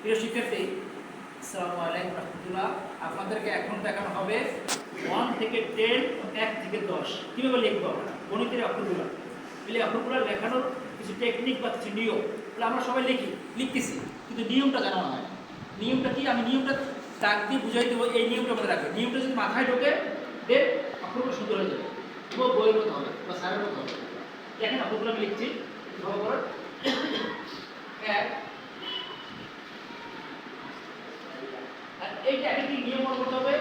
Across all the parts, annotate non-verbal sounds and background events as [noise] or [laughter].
প্রিয় শিক্ষার্থী, আসসালামু আলাইকুম রহমতুল্লাহ। আপনাদেরকে এখন দেখানো হবে ওয়ান থেকে টেন এক থেকে দশ। কীভাবে লিখব আমরা? গণিতের অক্ষরগুলো। এই অক্ষরগুলো লেখানোর কিছু টেকনিক বা কিছু নিয়ম এগুলো আমরা সবাই লিখি, লিখতেছি। কিন্তু নিয়মটা জানানো হয় নিয়মটা কি? আমি নিয়মটা দাগ দিয়ে বুঝাই দেবো, এই নিয়মটা মনে রাখবে। নিয়মটা যদি মাথায় ঢোকে দেন অক্ষরগুলো সুন্দর হয়ে যাবে। পুরো বইয়ের মতো হবে বা স্যারের মতো হবে। দেখেন অক্ষরগুলো আমি লিখছি। [coughs] এক আর এইটা নিয়ম করতে হবে,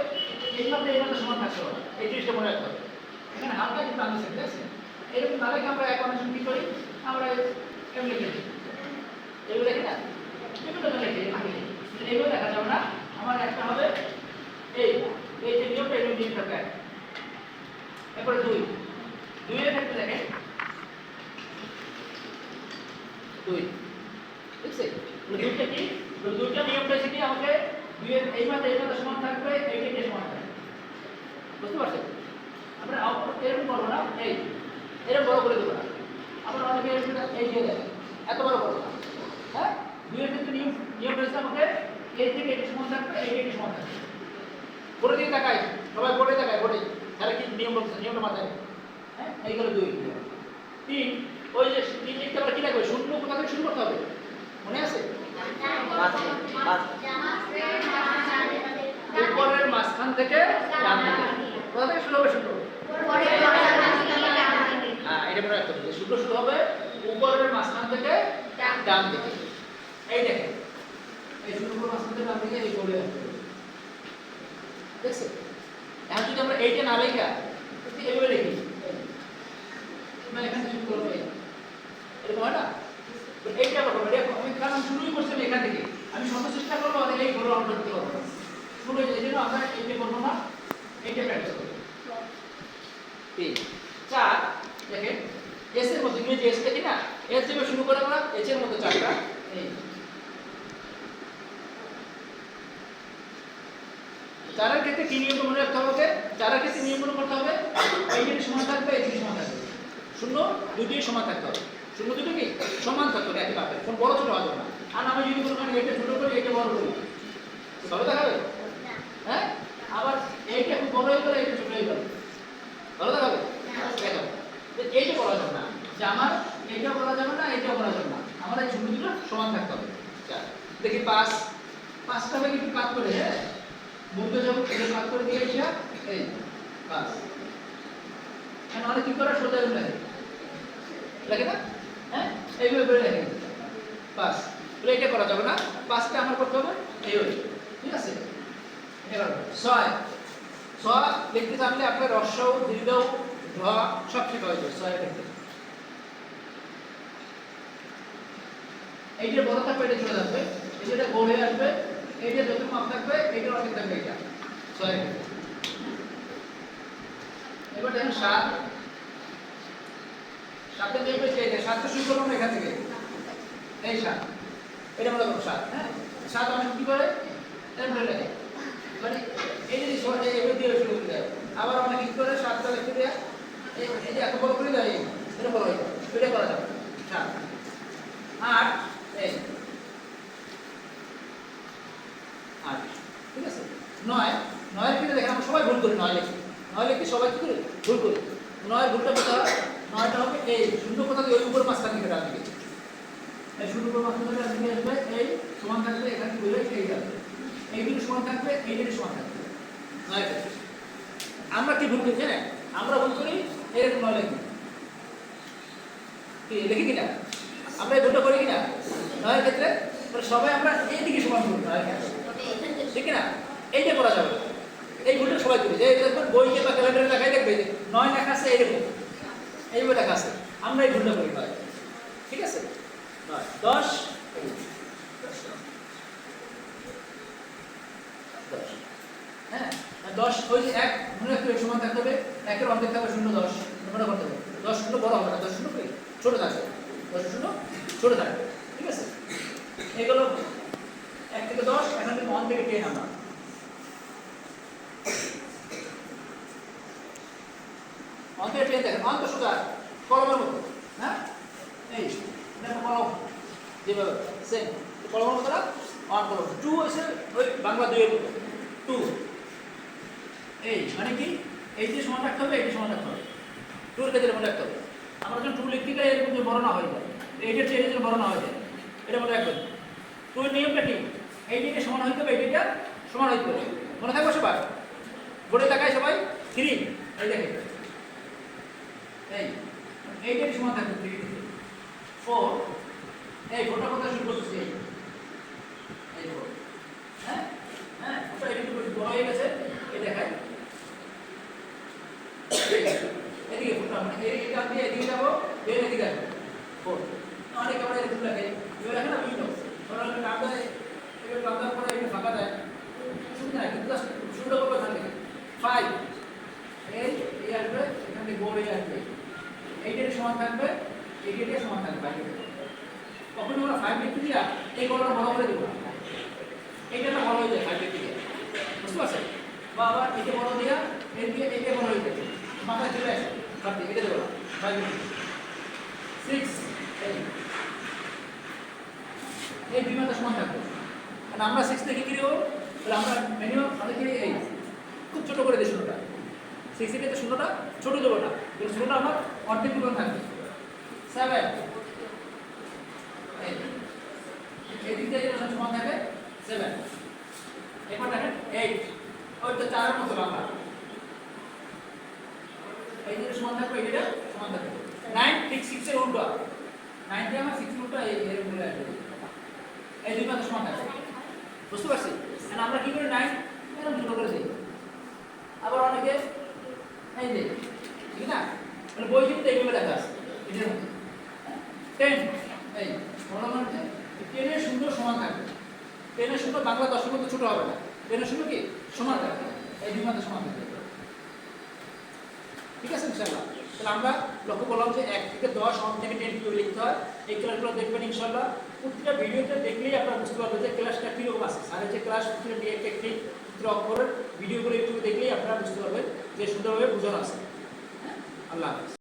এইভাবে এইভাবে সমান থাকতে হবে। এই জিনিসটা মনে রাখতে হবে। এখানে হালকা কিন্তু আমি ঠিক আছে? এরকম লেখে আমরা অনেক কি করি? আমরা এমনি লিখে এগুলো দেখি না? এগুলো তো লিখে লিখি। কিন্তু এগুলো দেখা যাবে না, আমার একটা হবে এই। এই যে নিয়মটা এরকম নিয়ম থাকবে এরপরে দুই। দুইয়ের ক্ষেত্রে দেখেন। দুই। ঠিক আছে? দুইটা কি? দুইটা নিয়মটা হচ্ছে কি? আমাকে এই মাত্রা এই সমান থাকবে এইটা কি সমান থাকবে। বুঝতে পারছেন? আমরা এরকম করব না, এই, এরকম বড় করে দেবো না। আমরা অনেকে এই দিয়ে দেয় এত বড় করব না। হ্যাঁ? দুইয়ের ক্ষেত্রে নিয়ম নিয়ম রয়েছে আমাকে, এই থেকে এটি সমান থাকবে, এই এটি সমান থাকবে। বোর্ডে দিকে তাকাই, সবাই বোর্ডে তাকায় বোর্ডে তাহলে কি নিয়ম বলছে নিয়মটা মাথায়। হ্যাঁ? এইগুলো দুই। তিন, ওই যে তিন লিখতে আমরা কি লাগবে? শূন্য কোথা থেকে শুরু করতে হবে? মনে আছে? উপরের মাঝখান থেকে এখন যদি আমরা এইটা না লেখা এইভাবে লিখি। এখান থেকে শুরু করব। এরকম হয় না? এইটা করব এটা কারণ শুরুই করছিলাম এখান থেকে। আমি সর্ব চেষ্টা করব আমাদের এই ঘরে অল্প করতে পারব শুরু হয়ে এই আমরা এইটা করব না এইটা প্র্যাকটিস করব। চার, দেখেন এস এর মতো ইংরেজি এস দেখি না? এস থেকে শুরু করে আমরা এস এর মতো চারটা এই। ক্ষেত্রে কি নিয়ম মনে রাখতে হবে চারের ক্ষেত্রে নিয়ম করতে হবে, এই জিনিস সমান থাকবে, এই জিনিস সমান থাকবে। শূন্য দুটি সমান থাকতে হবে। শূন্য দুটো কি সমান থাকতে একই পাবে। কোন বড় ছোট হবে না। আর আমি যদি কোনো মানে এটা ছোট করি এটা বড় করি। তবে দেখাবে হ্যাঁ? আবার এইটা বড় হয়ে গেলে এটা ছোট হয়ে গেল। ভালো দেখাবে? দেখো এইটা করা যাবে না। যে আমার এইটা করা যাবে না, এইটা করা যাবে না। আমার এই শূন্য দুটো সমান থাকতে হবে। দেখি পাঁচ। পাঁচটা ভাগে একটু কাজ করে হ্যাঁ মুখে যখন এটা কাজ করে দিয়ে এসে, এই, পাঁচ। এখন অনেক কি করে? সোজা লেখে লেখে না? এইভাবে করে লেখে পাঁচ তাহলে এটা করা যাবে না। পাঁচটা আমার করতে হবে, এই ওই ঠিক আছে? ছয়। ছয় লিখতে জানলে আপনার রস্যও দীর্ঘ ধ সব ঠিক হয়ে যাবে ছয় লিখতে এইটা বড় থাকবে এটা চলে যাবে। এটা হয়ে আসবে। এইটা যত মাপ থাকবে এইটা অনেক থাকবে এটা ছয় এবার দেখেন সাত। সাতের যে এই সাতটা শুরু এখান থেকে? এই সাত এটা মনে করো সাত হ্যাঁ? সাত অনেক কি করে মানে এই যে ছ- এই এবার দিয়ে শুরু করে দেয়। আবার অনেক কি করে সাতটা লিখে দেয়। এই যে এত বড় করে দেয় এটা বড় হয়ে এটা করা যাবে সাত আট এই আট। ঠিক আছে? নয়। নয়ের ক্ষেত্রে দেখেন আমরা সবাই ভুল করি, নয় লিখি। নয় লিখে সবাই কি করি? ভুল করি। নয়ের ভুলটা কোথা নয়টা হবে, এই শূন্য কোথা ওই উপর মাঝখান থেকে ডান দিকে। এই শূন্য উপর মাঝখান থেকে ডান দিকে আসবে, এই সমান থাকবে, এখানে বলে এই যাবে এই দুটো সমান থাকবে, এই দুটো সমান থাকবে। আমরা কি ভুল করি জানেন আমরা ভুল করি এরকম নয় লিখি। কি লিখি কিনা? আমরা এই ভুলটা করি কিনা? নয়ের ক্ষেত্রে সবাই আমরা এইদিকে সমান করি নয়ের ঠিক না এইটা করা যাবে। এই ভুলটা সবাই করি যে বইতে বা ক্যালেন্ডারে দেখাই দেখবে নয় লেখা আছে এইরকম। এইভাবে লেখা আছে আমরা এই ভুলটা করি নয় ঠিক আছে? নয় দশ। এই। হ্যাঁ দশ ওই যে এক, মনে রাখতে সমান থাকতে হবে। একের অর্ধেক থাকবে শূন্য, দশ। মনে করতে হবে। দশ শূন্য বড় হবে না, দশ শূন্য কি ছোট থাকবে। দশ শূন্য ছোট থাকবে। ঠিক আছে? এগুলো এক থেকে দশ, এখান থেকে ওয়ান থেকে টেন আমরা। থেকে টেন দেখেন ওয়ান তো সোজা কলমের মতো হ্যাঁ এই কলম যেভাবে সেম কলমের মতো না অন করো টু হচ্ছে ওই বাংলা দুইয়ের মতো টু এই মানে কি এই যে সমান রাখতে হবে এইটা সমান রাখতে হবে টুর ক্ষেত্রে মনে রাখতে হবে আমরা যখন টু লিখতে গেলে এরকম যে বড় না হয়ে যায় চেয়ে এটা যেন বড় না হয়ে যায় এটা মনে রাখবেন টুর নিয়মটা এই দিকে সমান হইতে হবে এইটা সমান হইতে হবে মনে থাকবে সবাই বোর্ডে তাকায় সবাই থ্রি এই দেখে এই এইটাই সমান থাকবে থ্রি ফোর এই ফোরটা কথা শুরু করতেছি? এই এই হ্যাঁ? হ্যাঁ ওটা একটু বড় হয়ে গেছে। এই দেখায় এদিকে ফোরটা মানে এই এটা দিয়ে এদিকে যাব এদিকে আসব ফোর অনেক আমরা এরকম লাগে এবার দেখেন না বিভিন্ন ধরো একটা কাম দেয় এবার কাম দেওয়ার পরে এটা ফাঁকা দেয় শুনতে না কিন্তু জাস্ট শুরুটা করবে এখান থেকে ফাইভ এই এই আসবে এখান থেকে বোর্ড এই আসবে এইটার সমান থাকবে এইটার সমান বাইরে তখন আমরা ফাইভ দিয়া এই বড় করে দেবো এইটা বড় হয়ে যায় ফাইভ দিয়া বুঝতে পারছেন বা আবার এটা বড় দিয়া এই দিয়ে এইটা বড় হয়ে যাবে মাথায় চলে আসে এটা দেবো ফাইভ সিক্স এই মাথা সমান থাকবে কারণ আমরা সিক্স থেকে কি দেবো তাহলে আমরা মিনিমাম অনেকে এই খুব ছোট করে দিই শূন্যটা সিক্স থেকে শূন্যটা ছোট দেবো না কিন্তু শূন্যটা আমার অর্ধেক পরিমাণ থাকবে সেভেন এই দিক দিয়ে যেটা সমান থাকে সেভেন এরপর দেখেন এইট ওই তো চারের মতো বাংলা এই যে সমান থাকবে এইটা সমান থাকবে নাইন ঠিক সিক্সের উল্টো নাইনটি আমার সিক্সের উল্টো এই বলে আসবে এই দুই মাত্র সমান থাকবে বুঝতে পারছি? এখন আমরা কি করি নাইন এরকম ছোটো করে দিই। আবার অনেকে, এই যে, ঠিক না? মানে বই কিন্তু এইভাবে লেখা আছে। এটার টেন এই সুন্দর সমান থাকবে। টেনের সুন্দর বাংলা হবে না। টেনের সুন্দর কি? সমান থাকবে। এই দুই মাত্র সমান থাকবে। ঠিক আছে ইনশাল্লাহ তাহলে আমরা লক্ষ্য করলাম যে এক থেকে দশ, অন থেকে টেন কীভাবে লিখতে হয়, এই ক্লাসগুলো দেখবেন ইনশাল্লাহ প্রতিটা ভিডিওতে দেখলেই আপনারা বুঝতে পারবেন যে ক্লাসটা কীরকম আছে। স্যারের যে ক্লাস প্রতিটা নিয়ে টেকনিক চিত্র অক্ষরের ভিডিওগুলো ইউটিউবে দেখলেই আপনারা বুঝতে পারবেন যে সুন্দরভাবে বোঝানো আছে। হ্যাঁ? আল্লাহ হাফিজ।